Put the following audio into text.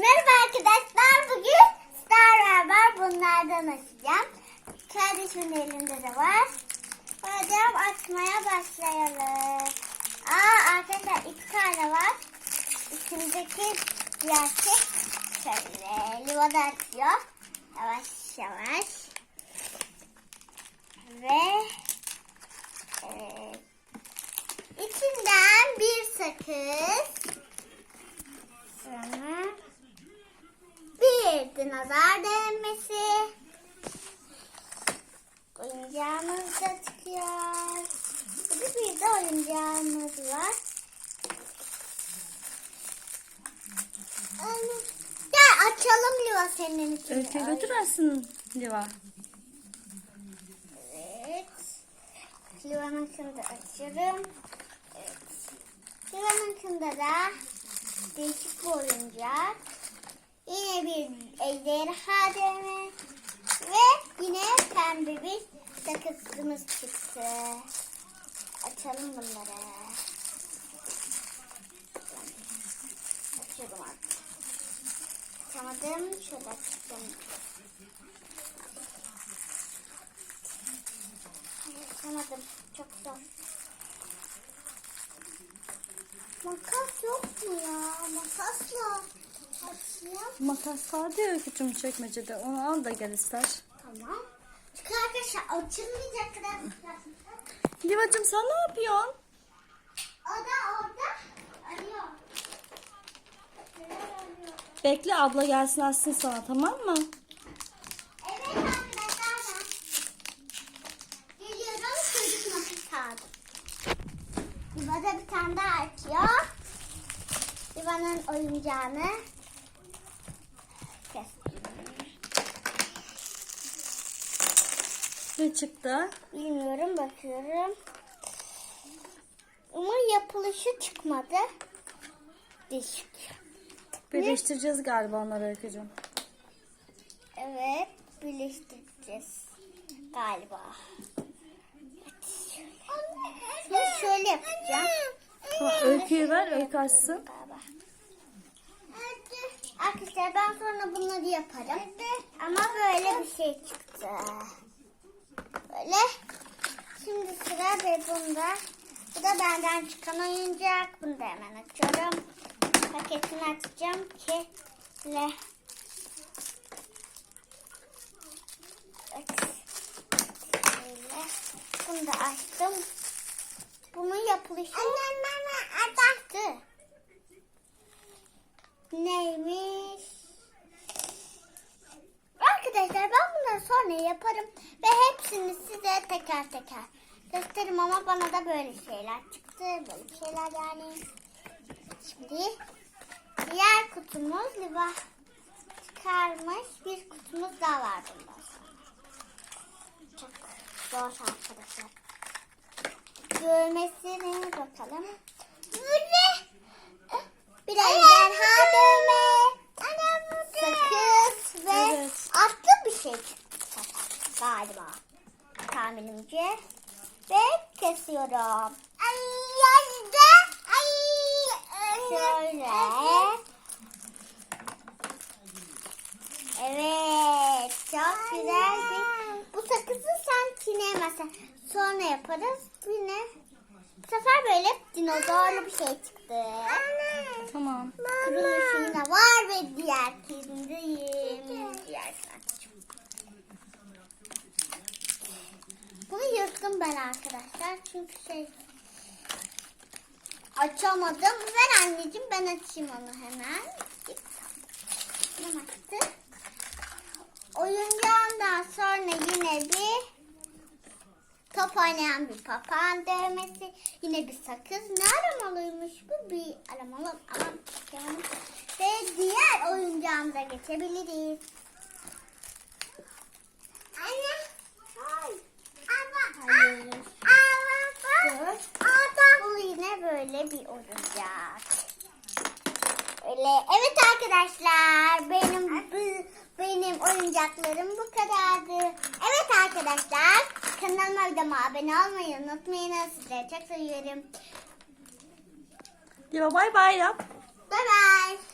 Merhaba arkadaşlar. Bugün Star var. Bunlardan açacağım. Kardeşimin elinde de var. Hocam açmaya başlayalım. Aa arkadaşlar iki tane var. İçindeki gerçek şöyle limon açıyor. Yavaş yavaş. Ve evet. İçinden bir sakız. Sonra bir dinozor dönmesi. Oyuncağımız da çıkıyor. Burada bir de oyuncağımız var. Gel açalım Liva senin için. Öykü götürersin Liva. Evet. Liva'nınkini de açıyorum. Evet. Liva'nınkinde de değişik bir oyuncak. Yine bir ejderha dövme. Ve yine pembe bir sakızımız çıktı. Açalım bunları. Açıyorum artık. Açamadım. Şöyle açacağım. Açamadım. Çok zor. Makas yok mu ya? Makasla. Makas vardı ya Öykücüğüm çekmecede. Onu al da gel ister. Tamam. Çünkü arkadaşlar açılmayacak kadar Livacığım sen ne yapıyorsun? O da orada arıyor. Bekle abla gelsin açsın sana tamam mı? Evet arkadaşlar ben geliyorum çocuk makas aldım. Bir tane daha açıyor. İva'nın oyuncağını Ne çıktı? Bilmiyorum bakıyorum. Ama yapılışı çıkmadı. Değişik. Birleştireceğiz galiba onları Öykücüğüm. Evet birleştireceğiz galiba. Şimdi şöyle yapacağım. Tamam, öyküyü ver öykü açsın. Arkadaşlar ben sonra bunları yaparım. Ama böyle bir şey çıktı. Böyle. Şimdi sıra ve bunda. Bu da benden çıkan oyuncak. Bunu da hemen açıyorum. Paketini açacağım ki le. Şöyle. Bunu da açtım. Bunun yapılışı. Annem bana adaktı. Neymiş? Arkadaşlar ben bunları sonra yaparım ve hepsini size teker teker gösteririm ama bana da böyle şeyler çıktı. Böyle şeyler yani. Şimdi diğer kutumuz Liva çıkarmış bir kutumuz daha var bundan. Çok zor arkadaşlar. Görmesine bakalım. Böyle bir ejderha dövme. Sakız ve Evet. atlı bir şey çıktı galiba. Tahminimce. Ve kesiyorum. Ay yazdı. Ay. Şöyle. Evet. Çok güzel bir. Bu sakızı sen çiğneyemezsin. Sonra yaparız. Yine bu sefer böyle dinozorlu bir şey çıktı. Tamam. Kuruluşu yine var ve diğer kedindeyim. Diğer saçım. Bunu ben arkadaşlar. Çünkü şey açamadım. Ver anneciğim ben açayım onu hemen. Hemen açtı. Oyuncağından sonra yine bir top oynayan bir papağan dövmesi. Yine bir sakız. Ne aramalıymış bu? Bir aramalı ama bakıyorum. Ve diğer oyuncağımıza geçebiliriz. Anne. Hayır. Hayır. Bu yine böyle bir oyuncak. Öyle. Evet arkadaşlar benim bu, benim oyuncaklarım bu kadardı. Evet arkadaşlar kanalıma videoma abone olmayı unutmayın. Sizleri çok seviyorum. Liva bay bay yap. Bye bye.